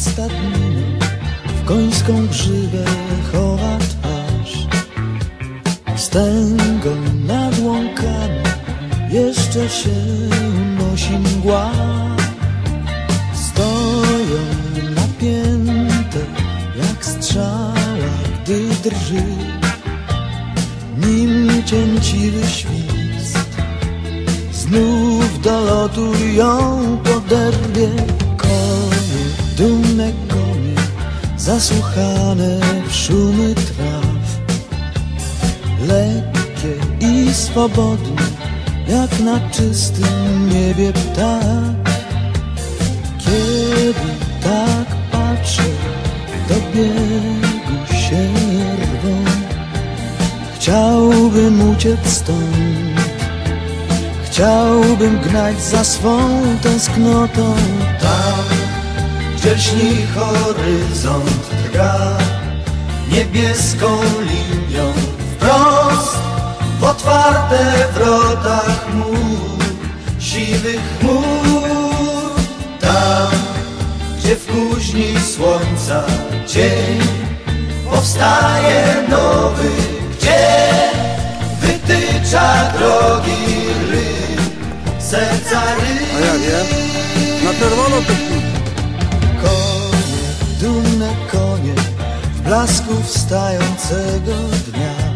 w końską grzywę chowa twarz. Stęgą nad łąkami jeszcze się unosi mgła. Stoją napięte jak strzała, gdy drży nim cięciwy świst. Znów do lotu ją poderwie dumne konie, zasłuchane w szumy traw. Lekkie i swobodne, jak na czystym niebie ptak. Kiedy tak patrzę, do biegu się rwą. Chciałbym uciec stąd Chciałbym gnać za swą tęsknotą Tam, lśni horyzont drga Niebieską linią wprost W otwarte wrota chmur Siwych chmur. Tam, gdzie w kuźni słońca cień Powstaje nowy, gdzie wytycza drogi ryb. Serca ryb A ja wiem. Na czerwono to Konie, dumne konie W blasku wstającego dnia